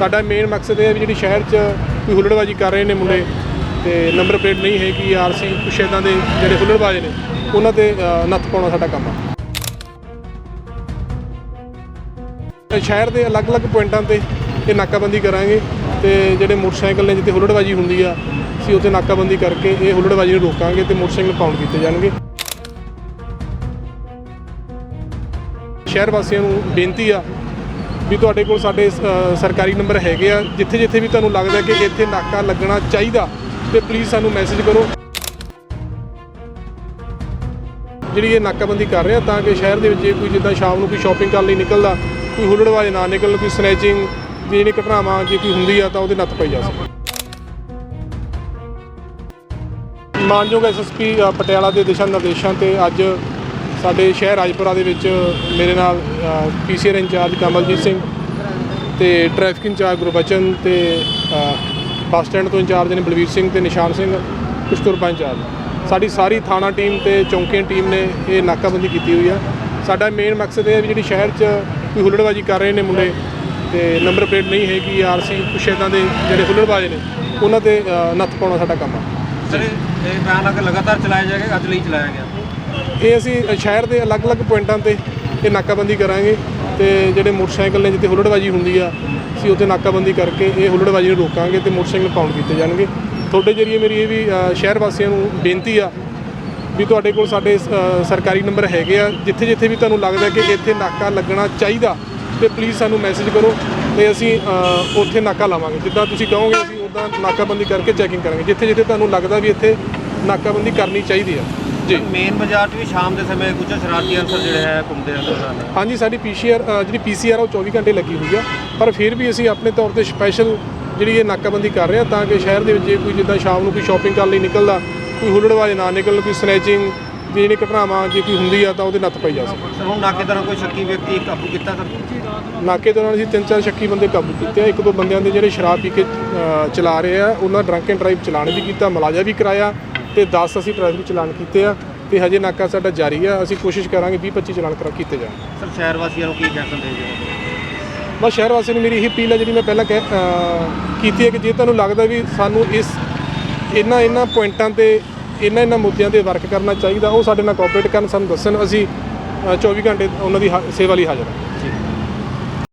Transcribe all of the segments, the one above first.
ਸਾਡਾ ਮੇਨ ਮਕਸਦ ਇਹ ਹੈ ਵੀ ਜਿਹੜੀ ਸ਼ਹਿਰ 'ਚ ਕੋਈ ਹੁੱਲੜਬਾਜੀ ਕਰ ਰਹੇ ਨੇ ਮੁੰਡੇ ਤੇ ਨੰਬਰ ਪਲੇਟ ਨਹੀਂ ਹੈ ਹੈਗੀ, ਆਰਸੀ, ਕੁਛ ਇੱਦਾਂ ਦੇ ਜਿਹੜੇ ਹੁੱਲੜਬਾਜ਼ ਨੇ, ਉਹਨਾਂ ਤੇ ਨੱਥ ਪਾਉਣਾ ਸਾਡਾ ਕੰਮ ਆ। ਸ਼ਹਿਰ ਦੇ ਅਲੱਗ-ਅਲੱਗ ਪੁਆਇੰਟਾਂ ਤੇ ਇਹ ਨਾਕਾਬੰਦੀ ਕਰਾਂਗੇ ਤੇ ਜਿਹੜੇ ਮੋਟਰਸਾਈਕਲ ਨੇ ਜਿੱਥੇ ਹੁੱਲੜਬਾਜੀ ਹੁੰਦੀ ਆ, ਅਸੀਂ ਉੱਥੇ ਨਾਕਾਬੰਦੀ ਕਰਕੇ ਇਹ ਹੁੱਲੜਬਾਜੀ ਨੂੰ ਰੋਕਾਂਗੇ ਤੇ ਮੋਟਰਸਾਈਕਲ ਪਾਉਣ ਕੀਤੇ ਜਾਣਗੇ। ਸ਼ਹਿਰ ਵਾਸੀਆਂ ਨੂੰ ਬੇਨਤੀ ਆ ਵੀ ਤੁਹਾਡੇ ਕੋਲ ਸਾਡੇ ਸਰਕਾਰੀ ਨੰਬਰ ਹੈਗੇ ਆ। ਜਿੱਥੇ ਜਿੱਥੇ ਵੀ ਤੁਹਾਨੂੰ ਲੱਗਦਾ ਕਿ ਇੱਥੇ ਨਾਕਾ ਲੱਗਣਾ ਚਾਹੀਦਾ, ਤੇ ਪਲੀਜ਼ ਸਾਨੂੰ ਮੈਸੇਜ ਕਰੋ। ਜਿਹੜੀ ਇਹ ਨਾਕਾਬੰਦੀ ਕਰ ਰਹੇ ਆ, ਤਾਂ ਕਿ ਸ਼ਹਿਰ ਦੇ ਵਿੱਚ ਜੇ ਕੋਈ ਜਿੱਦਾਂ ਸ਼ਾਮ ਨੂੰ ਕੋਈ ਸ਼ਾਪਿੰਗ ਕਰਨ ਲਈ ਨਿਕਲਦਾ, ਕੋਈ ਹੁੱਲੜਬਾਜ਼ ਨਾ ਨਿਕਲਣ, ਕੋਈ ਸਨੈਚਿੰਗ ਦੀ ਜਿਹੜੀ ਘਟਨਾਵਾਂ ਜੇ ਕੋਈ ਹੁੰਦੀ ਆ, ਤਾਂ ਉਹਦੇ ਨੱਥ ਪਈ ਜਾ ਸਕੇ। ਮਾਨਯੋਗ ਐਸਐਸਪੀ ਪਟਿਆਲਾ ਦੇ ਦਿਸ਼ਾ ਨਿਰਦੇਸ਼ਾਂ ਤੇ ਅੱਜ ਸਾਡੇ ਸ਼ਹਿਰ ਰਾਜਪੁਰਾ ਦੇ ਵਿੱਚ ਮੇਰੇ ਨਾਲ ਪੀਸੀਆਰ ਇੰਚਾਰਜ ਕਮਲਜੀਤ ਸਿੰਘ ਤੇ ਟ੍ਰੈਫਿਕ ਇੰਚਾਰਜ ਗੁਰਬਚਨ ਤੇ ਬੱਸ ਸਟੈਂਡ ਤੋਂ ਇੰਚਾਰਜ ਨੇ ਬਲਵੀਰ ਸਿੰਘ ਤੇ ਨਿਸ਼ਾਨ ਸਿੰਘ, ਕਸ਼ਤੂਰਬਾ ਇੰਚਾਰਜ। ਸਾਡੀ ਸਾਰੀ ਥਾਣਾ ਟੀਮ ਤੇ ਚੌਂਕੀਆਂ ਟੀਮ ਨੇ ਇਹ ਨਾਕਾਬੰਦੀ ਕੀਤੀ ਹੋਈ ਆ। ਸਾਡਾ ਮੇਨ ਮਕਸਦ ਇਹ ਹੈ ਵੀ ਜਿਹੜੀ ਸ਼ਹਿਰ 'ਚ ਕੋਈ ਹੁੱਲੜਬਾਜੀ ਕਰ ਰਹੇ ਨੇ ਮੁੰਡੇ, ਤੇ ਨੰਬਰ ਪਲੇਟ ਨਹੀਂ ਹੈਗੀ ਆਰਸੀ ਕੁਛ ਇੱਦਾਂ ਦੇ ਜਿਹੜੇ ਹੁੱਲੜਬਾਜ਼ ਨੇ, ਉਹਨਾਂ ਤੇ ਨੱਥ ਪਾਉਣਾ ਸਾਡਾ ਕੰਮ ਆ। ਸਰ, ਇਹ ਬਿਆਨ ਲਗਾਤਾਰ ਚਲਾਇਆ ਜਾਏਗਾ ਅੱਜ ਲਈ ਚਲਾਇਆ ਗਿਆ? ਇਹ ਅਸੀਂ ਸ਼ਹਿਰ ਦੇ ਅਲੱਗ-ਅਲੱਗ ਪੁਆਇੰਟਾਂ ਤੇ ਇਹ ਨਾਕਾਬੰਦੀ ਕਰਾਂਗੇ ਤੇ ਜਿਹੜੇ ਮੋਟਰਸਾਈਕਲ ਨੇ ਜਿੱਥੇ ਹੁੱਲੜਬਾਜੀ ਹੁੰਦੀ ਆ, ਅਸੀਂ ਉੱਥੇ ਨਾਕਾਬੰਦੀ ਕਰਕੇ ਇਹ ਹੁੱਲੜਬਾਜੀ ਨੂੰ ਰੋਕਾਂਗੇ ਤੇ ਮੋਟਰਸਾਈਕਲ ਪਾਉਂਡ ਕੀਤੇ ਜਾਣਗੇ। ਤੁਹਾਡੇ ਜਰੀਏ ਮੇਰੀ ਇਹ ਵੀ ਸ਼ਹਿਰ ਵਾਸੀਆਂ ਨੂੰ ਬੇਨਤੀ ਆ ਵੀ ਤੁਹਾਡੇ ਕੋਲ ਸਾਡੇ ਸਰਕਾਰੀ ਨੰਬਰ ਹੈਗੇ ਆ। ਜਿੱਥੇ ਜਿੱਥੇ ਵੀ ਤੁਹਾਨੂੰ ਲੱਗਦਾ ਕਿ ਇੱਥੇ ਨਾਕਾ ਲੱਗਣਾ ਚਾਹੀਦਾ ਤੇ ਪਲੀਜ਼ ਸਾਨੂੰ ਮੈਸੇਜ ਕਰੋ ਤੇ ਅਸੀਂ ਉੱਥੇ ਨਾਕਾ ਲਾਵਾਂਗੇ। ਜਿੱਦਾਂ ਤੁਸੀਂ ਕਹੋਗੇ ਅਸੀਂ ਉੱਦਾਂ ਨਾਕਾਬੰਦੀ ਕਰਕੇ ਚੈਕਿੰਗ ਕਰਾਂਗੇ। ਜਿੱਥੇ ਜਿੱਥੇ ਤੁਹਾਨੂੰ ਲੱਗਦਾ ਵੀ ਇੱਥੇ ਨਾਕਾਬੰਦੀ ਕਰਨੀ ਚਾਹੀਦੀ ਆ ਜੀ। ਮੇਨ ਬਾਜ਼ਾਰ 'ਚ ਵੀ ਸ਼ਾਮ ਦੇ ਸਮੇਂ ਕੁਝ ਸ਼ਰਾਰਤੀ ਅਨਸਰ ਜਿਹੜੇ ਹੈ ਘੁੰਮਦੇ ਰਹਿੰਦੇ ਹਨ ਹਾਂਜੀ ਸਾਡੀ ਪੀਸੀਆਰ ਜਿਹੜੀ ਪੀਸੀਆਰ ਉਹ 24 ਘੰਟੇ ਲੱਗੀ ਹੋਈ ਆ। ਪਰ ਫਿਰ ਵੀ ਅਸੀਂ ਆਪਣੇ ਤੌਰ ਤੇ ਸਪੈਸ਼ਲ ਜਿਹੜੀ ਇਹ ਨਾਕਾਬੰਦੀ ਕਰ ਰਹੇ ਆ ਤਾਂ ਕਿ ਸ਼ਹਿਰ ਦੇ ਵਿੱਚ ਜੇ ਕੋਈ ਜਿੱਦਾਂ ਸ਼ਾਮ ਨੂੰ ਕੋਈ ਸ਼ਾਪਿੰਗ ਕਰਨ ਲਈ ਨਿਕਲਦਾ ਕੋਈ ਹੁੱਲੜਬਾਜ਼ ਨਾ ਨਿਕਲਣ ਕੋਈ ਸਨੈਚਿੰਗ ਦੀ ਜਿਹੜੀ ਘਟਨਾਵਾਂ ਜੇ ਕੋਈ ਹੁੰਦੀ ਆ ਤਾਂ ਉਹਦੇ ਨੱਥ ਪਾਈ ਜਾ ਸਕੇ ਸਰ ਹੁਣ ਨਾਕੇ ਦੌਰਾਨ ਕੋਈ ਸ਼ੱਕੀ ਵਿਅਕਤੀ ਕਾਬੂ ਕੀਤਾ ਸਰ? ਨਾਕੇ ਦੌਰਾਨ ਅਸੀਂ ਤਿੰਨ ਚਾਰ ਸ਼ੱਕੀ ਬੰਦੇ ਕਾਬੂ ਕੀਤੇ ਆ। ਇੱਕ ਦੋ ਬੰਦਿਆਂ ਦੇ ਜਿਹੜੇ ਸ਼ਰਾਬ ਪੀ ਕੇ ਚਲਾ ਰਹੇ ਆ ਉਹਨਾਂ ਡਰੰਕ ਐਂਡ ਡਰਾਈਵ ਚਲਾਨ ਵੀ ਕੀਤਾ ਮਲਾਜਾ ਵੀ ਕਰਾਇਆ। ਤੇ 10 ਅਸੀਂ ਟ੍ਰੈਫਿਕ ਚਲਾਨ ਕੀਤੇ ਆ ਤੇ ਹਜੇ ਨਾਕਾ ਸਾਡਾ ਜਾਰੀ ਆ। ਅਸੀਂ ਕੋਸ਼ਿਸ਼ ਕਰਾਂਗੇ 20 25 ਚਲਾਨ ਕਰਾ ਕੀਤੇ ਜਾਣ। ਸਰ ਸ਼ਹਿਰ ਵਾਸੀਆਂ ਨੂੰ ਕੀ ਕਹਿ ਸਕਦੇ ਜੀ? ਬਸ ਸ਼ਹਿਰ ਵਾਸੀਆਂ ਨੂੰ ਮੇਰੀ ਇਹੀ ਅਪੀਲ ਹੈ ਜਿਹੜੀ ਮੈਂ ਪਹਿਲਾਂ ਕਹਿ ਕੀਤੀ ਹੈ ਕਿ ਜੇ ਤੁਹਾਨੂੰ ਲੱਗਦਾ ਵੀ ਸਾਨੂੰ ਇਸ ਇਹਨਾਂ ਇਹਨਾਂ ਪੁਆਇੰਟਾਂ ਤੇ ਇਹਨਾਂ ਇਹਨਾਂ ਮੁੱਦਿਆਂ ਤੇ ਵਰਕ ਕਰਨਾ ਚਾਹੀਦਾ ਉਹ ਸਾਡੇ ਨਾਲ ਕੋਆਪਰੇਟ ਕਰਨ ਸਾਨੂੰ ਦੱਸਣ। ਅਸੀਂ ਅਹ 24 ਘੰਟੇ ਉਹਨਾਂ ਦੀ ਸੇਵਾ ਲਈ ਹਾਜ਼ਰ ਹਾਂ।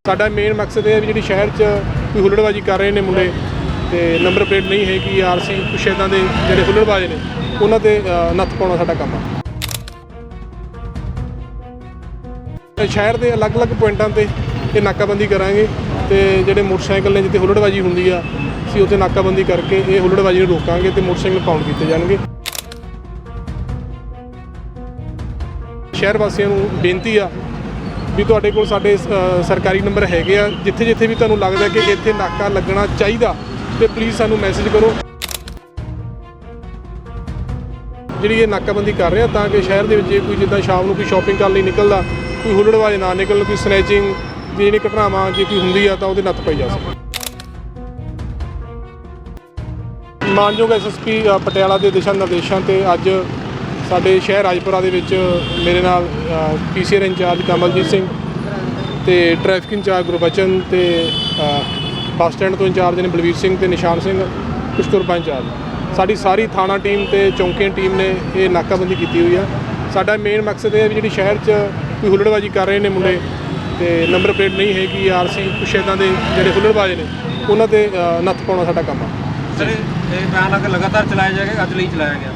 ਸਾਡਾ ਮੇਨ ਮਕਸਦ ਇਹ ਹੈ ਵੀ ਜਿਹੜੀ ਸ਼ਹਿਰ 'ਚ ਕੋਈ ਹੁੱਲੜਬਾਜੀ ਕਰ ਰਹੇ ਨੇ ਮੁੰਡੇ ਤੇ ਨੰਬਰ ਪਲੇਟ ਨਹੀਂ ਹੈ ਹੈਗੀ ਆਰਸੀ ਕੁਛ ਇੱਦਾਂ ਦੇ ਜਿਹੜੇ ਹੁੱਲੜਬਾਜ਼ ਨੇ, ਉਹਨਾਂ ਤੇ ਨੱਥ ਪਾਉਣਾ ਸਾਡਾ ਕੰਮ ਆ। ਸ਼ਹਿਰ ਦੇ ਅਲੱਗ-ਅਲੱਗ ਪੁਆਇੰਟਾਂ ਤੇ ਇਹ ਨਾਕਾਬੰਦੀ ਕਰਾਂਗੇ ਤੇ ਜਿਹੜੇ ਮੋਟਰਸਾਈਕਲ ਨੇ, ਜਿੱਥੇ ਹੁੱਲੜਬਾਜੀ ਹੁੰਦੀ ਆ, ਅਸੀਂ ਉੱਥੇ ਨਾਕਾਬੰਦੀ ਕਰਕੇ ਇਹ ਹੁੱਲੜਬਾਜੀ ਨੂੰ ਰੋਕਾਂਗੇ ਤੇ ਮੋਟਰਸਾਈਕਲ ਪਾਉਂਡ ਕੀਤੇ ਜਾਣਗੇ। ਸ਼ਹਿਰ ਵਾਸੀਆਂ ਨੂੰ ਬੇਨਤੀ ਆ ਵੀ ਤੁਹਾਡੇ ਕੋਲ ਸਾਡੇ ਸਰਕਾਰੀ ਨੰਬਰ ਹੈਗੇ ਆ ਜਿੱਥੇ ਜਿੱਥੇ ਵੀ ਤੁਹਾਨੂੰ ਲੱਗਦਾ ਕਿ ਇੱਥੇ ਨਾਕਾ ਲੱਗਣਾ ਚਾਹੀਦਾ ਤੇ ਪਲੀਜ਼ ਸਾਨੂੰ ਮੈਸੇਜ ਕਰੋ। ਜਿਹੜੀ ਇਹ ਨਾਕਾਬੰਦੀ ਕਰ ਰਹੇ ਆ, ਤਾਂ ਕਿ ਸ਼ਹਿਰ ਦੇ ਵਿੱਚ ਜੇ ਕੋਈ ਜਿੱਦਾਂ ਸ਼ਾਮ ਨੂੰ ਕੋਈ ਸ਼ਾਪਿੰਗ ਕਰਨ ਲਈ ਨਿਕਲਦਾ, ਕੋਈ ਹੁੱਲੜਬਾਜ਼ ਨਾ ਨਿਕਲਣ, ਕੋਈ ਸਨੈਚਿੰਗ ਦੀ ਜਿਹੜੀ ਘਟਨਾਵਾਂ ਜੇ ਕੋਈ ਹੁੰਦੀ ਆ, ਤਾਂ ਉਹਦੇ ਨੱਥ ਪਈ ਜਾ ਸਕੇ ਮਾਨਯੋਗ ਐਸਐਸਪੀ ਪਟਿਆਲਾ ਦੇ ਦਿਸ਼ਾ ਨਿਰਦੇਸ਼ਾਂ ਤੇ ਅੱਜ ਸਾਡੇ ਸ਼ਹਿਰ ਰਾਜਪੁਰਾ ਦੇ ਵਿੱਚ ਮੇਰੇ ਨਾਲ ਪੀਸੀਆਰ ਇੰਚਾਰਜ ਕਮਲਜੀਤ ਸਿੰਘ ਤੇ ਟ੍ਰੈਫਿਕ ਇੰਚਾਰਜ ਗੁਰਬਚਨ ਤੇ ਬੱਸ ਸਟੈਂਡ ਤੋਂ ਇੰਚਾਰਜ ਨੇ ਬਲਵੀਰ ਸਿੰਘ ਤੇ ਨਿਸ਼ਾਨ ਸਿੰਘ ਕਸ਼ਤੂਰਬਾ ਇੰਚਾਰਜ। ਸਾਡੀ ਸਾਰੀ ਥਾਣਾ ਟੀਮ ਤੇ ਚੌਂਕੀਆਂ ਟੀਮ ਨੇ ਇਹ ਨਾਕਾਬੰਦੀ ਕੀਤੀ ਹੋਈ ਆ। ਸਾਡਾ ਮੇਨ ਮਕਸਦ ਇਹ ਹੈ ਵੀ ਜਿਹੜੀ ਸ਼ਹਿਰ 'ਚ ਕੋਈ ਹੁੱਲੜਬਾਜੀ ਕਰ ਰਹੇ ਨੇ ਮੁੰਡੇ ਤੇ ਨੰਬਰ ਪਲੇਟ ਨਹੀਂ ਹੈਗੀ ਆਰਸੀ ਕੁਛ ਇੱਦਾਂ ਦੇ ਜਿਹੜੇ ਹੁੱਲੜਬਾਜ਼ ਨੇ ਉਹਨਾਂ ਤੇ ਨੱਥ ਪਾਉਣਾ ਸਾਡਾ ਕੰਮ ਆ। ਸਰ ਇਹ ਬਿਆਨ ਲਗਾਤਾਰ ਚਲਾਇਆ ਜਾਏਗਾ ਅੱਜ ਲਈ ਚਲਾਇਆ ਗਿਆ?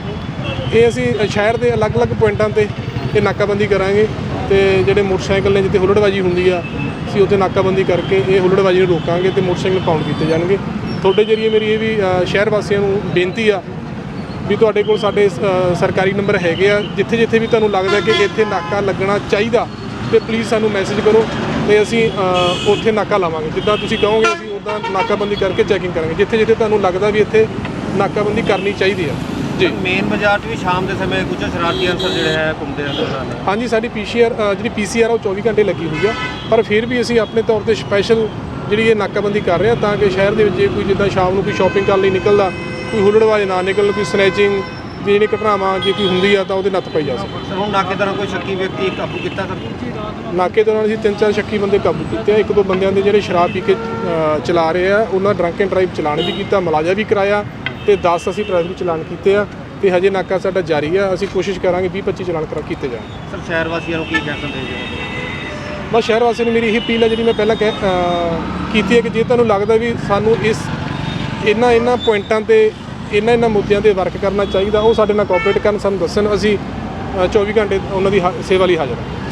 ਇਹ ਅਸੀਂ ਸ਼ਹਿਰ ਦੇ ਅਲੱਗ-ਅਲੱਗ ਪੁਆਇੰਟਾਂ ਤੇ ਇਹ ਨਾਕਾਬੰਦੀ ਕਰਾਂਗੇ ਤੇ ਜਿਹੜੇ ਮੋਟਰਸਾਈਕਲ ਨੇ ਜਿੱਥੇ ਹੁੱਲੜਬਾਜੀ ਹੁੰਦੀ ਆ ਅਸੀਂ ਉੱਥੇ ਨਾਕਾਬੰਦੀ ਕਰਕੇ ਇਹ ਹੁੱਲੜਬਾਜੀ ਨੂੰ ਰੋਕਾਂਗੇ ਤੇ ਮੋਟਰਸਾਈਕਲ ਪਾਉਂਡ ਕੀਤੇ ਜਾਣਗੇ। ਤੁਹਾਡੇ ਜਰੀਏ ਮੇਰੀ ਇਹ ਵੀ ਸ਼ਹਿਰ ਵਾਸੀਆਂ ਨੂੰ ਬੇਨਤੀ ਆ ਵੀ ਤੁਹਾਡੇ ਕੋਲ ਸਾਡੇ ਸਰਕਾਰੀ ਨੰਬਰ ਹੈਗੇ ਆ। ਜਿੱਥੇ ਜਿੱਥੇ ਵੀ ਤੁਹਾਨੂੰ ਲੱਗਦਾ ਕਿ ਇੱਥੇ ਨਾਕਾ ਲੱਗਣਾ ਚਾਹੀਦਾ ਤੇ ਪਲੀਜ਼ ਸਾਨੂੰ ਮੈਸੇਜ ਕਰੋ ਤੇ ਅਸੀਂ ਉੱਥੇ ਨਾਕਾ ਲਾਵਾਂਗੇ। ਜਿੱਦਾਂ ਤੁਸੀਂ ਕਹੋਗੇ ਅਸੀਂ ਉੱਦਾਂ ਨਾਕਾਬੰਦੀ ਕਰਕੇ ਚੈਕਿੰਗ ਕਰਾਂਗੇ। ਜਿੱਥੇ ਜਿੱਥੇ ਤੁਹਾਨੂੰ ਲੱਗਦਾ ਵੀ ਇੱਥੇ ਨਾਕਾਬੰਦੀ ਕਰਨੀ ਚਾਹੀਦੀ ਆ। ਜੀ। ਮੇਨ ਬਾਜ਼ਾਰ 'ਚ ਵੀ ਸ਼ਾਮ ਦੇ ਸਮੇਂ ਕੁਝ ਸ਼ਰਾਰਤੀ ਅਨਸਰ ਜਿਹੜੇ ਹੈ ਘੁੰਮਦੇ ਰਹਿੰਦੇ ਹਨ ਹਾਂਜੀ ਸਾਡੀ ਪੀਸੀਆਰ ਜਿਹੜੀ ਪੀਸੀਆਰ ਉਹ 24 ਘੰਟੇ ਲੱਗੀ ਹੋਈ ਆ। ਪਰ ਫਿਰ ਵੀ ਅਸੀਂ ਆਪਣੇ ਤੌਰ ਤੇ ਸਪੈਸ਼ਲ ਜਿਹੜੀ ਇਹ ਨਾਕਾਬੰਦੀ ਕਰ ਰਹੇ ਆ ਤਾਂ ਕਿ ਸ਼ਹਿਰ ਦੇ ਵਿੱਚ ਜੇ ਕੋਈ ਜਿੱਦਾਂ ਸ਼ਾਮ ਨੂੰ ਕੋਈ ਸ਼ਾਪਿੰਗ ਕਰਨ ਲਈ ਨਿਕਲਦਾ ਕੋਈ ਹੁੱਲੜਬਾਜ਼ ਨਾ ਨਿਕਲਣ ਕੋਈ ਸਨੈਚਿੰਗ ਵੀ ਜਿਹੜੀ ਘਟਨਾਵਾਂ ਜੇ ਕੋਈ ਹੁੰਦੀ ਆ ਤਾਂ ਉਹਦੇ ਨੱਥ ਪਾਈ ਜਾ ਸਕੇ। ਸਰ ਹੁਣ ਨਾਕੇ ਦੌਰਾਨ ਕੋਈ ਸ਼ੱਕੀ ਵਿਅਕਤੀ ਕਾਬੂ ਕੀਤਾ ਸਰ? ਨਾਕੇ ਦੌਰਾਨ ਅਸੀਂ ਤਿੰਨ ਚਾਰ ਸ਼ੱਕੀ ਬੰਦੇ ਕਾਬੂ ਕੀਤੇ ਆ। ਇੱਕ ਦੋ ਬੰਦਿਆਂ ਦੇ ਜਿਹੜੇ ਸ਼ਰਾਬ ਪੀ ਕੇ ਚਲਾ ਰਹੇ ਆ ਉਹਨਾਂ ਡਰੰਕ ਐਂਡ ਡਰਾਈਵ ਚਲਾਨ ਵੀ ਕੀਤਾ ਮਲਾਜਾ ਵੀ ਕਰਾਇਆ। ਤੇ 10 ਅਸੀਂ ਟ੍ਰੈਫਿਕ ਚਲਾਨ ਕੀਤੇ ਆ ਤੇ ਹਜੇ ਨਾਕਾ ਸਾਡਾ ਜਾਰੀ ਆ। ਅਸੀਂ ਕੋਸ਼ਿਸ਼ ਕਰਾਂਗੇ 20 25 ਚਲਾਨ ਕਰਾ ਕੀਤੇ ਜਾਣ। ਸਰ ਸ਼ਹਿਰ ਵਾਸੀਆਂ ਨੂੰ ਕੀ ਕਹਿ ਸੰਦੇਸ਼ ਦਿਓ ਬਸ ਸ਼ਹਿਰ ਵਾਸੀਆਂ ਨੂੰ ਮੇਰੀ ਇਹੀ ਅਪੀਲ ਹੈ ਜਿਹੜੀ ਮੈਂ ਪਹਿਲਾਂ ਕਹਿ ਅ, ਕੀਤੀ ਹੈ ਕਿ ਜੇ ਤੁਹਾਨੂੰ ਲੱਗਦਾ ਵੀ ਸਾਨੂੰ ਇਸ ਇਹਨਾਂ ਇਹਨਾਂ ਪੁਆਇੰਟਾਂ ਤੇ ਇਹਨਾਂ ਇਹਨਾਂ ਮੁੱਦਿਆਂ ਤੇ ਵਰਕ ਕਰਨਾ ਚਾਹੀਦਾ ਉਹ ਸਾਡੇ ਨਾਲ ਕੋਆਪਰੇਟ ਕਰਨ ਸਾਨੂੰ ਦੱਸਣ ਅਸੀਂ ਅ, 24 ਘੰਟੇ ਉਹਨਾਂ ਦੀ ਹਾ- ਸੇਵਾ ਲਈ ਹਾਜ਼ਰ ਹਾਂ।